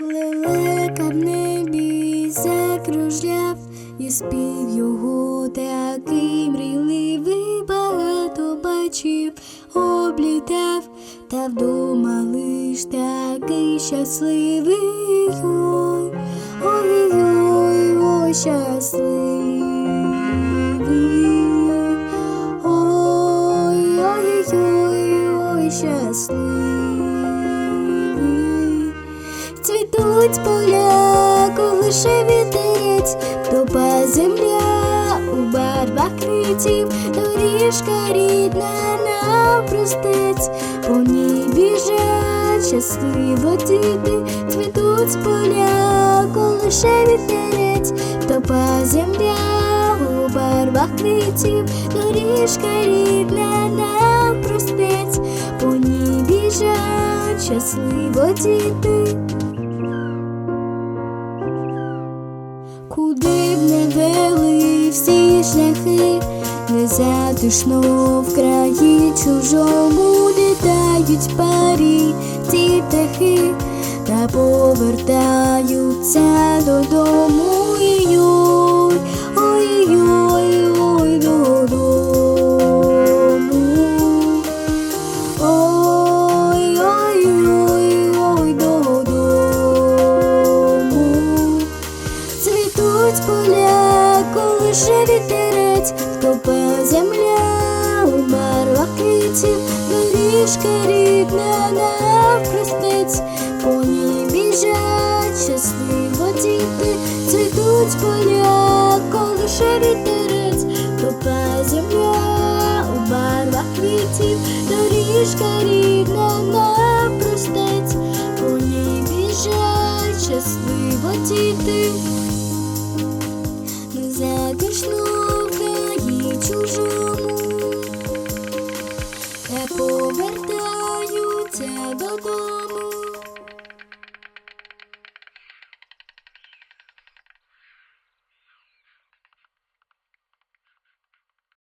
Лелека в небі закружляв, і спів його такий мрійливий, багато бачив, облітав, та вдома лиш такий щасливий. Ой, ой, ой, ой, щасливий. Ой, ой, ой, ой, щасливий. Цвітуть поля, колише вітерець, топа земля у барвах квітів, доріжка рідна навпростець, по ній біжать щасливо діти, цвітуть з поля, колише вітерець, топа земля у барвах квітів, доріжка рідна навпростець, по ній біжать щасливо діти. Куди б не вели всі шляхи, незатишно в краї чужому літають парі ті птахи, та повертаються додому. Колише вітерець, топе земля у барвах квітів, доріжка рідна навпростець, по ній біжать щасливо діти, цвітуть поля, колише вітерець, топе земля у барвах квітів, доріжка рідна навпростець, по ній біжать щасливо діти. 不顾。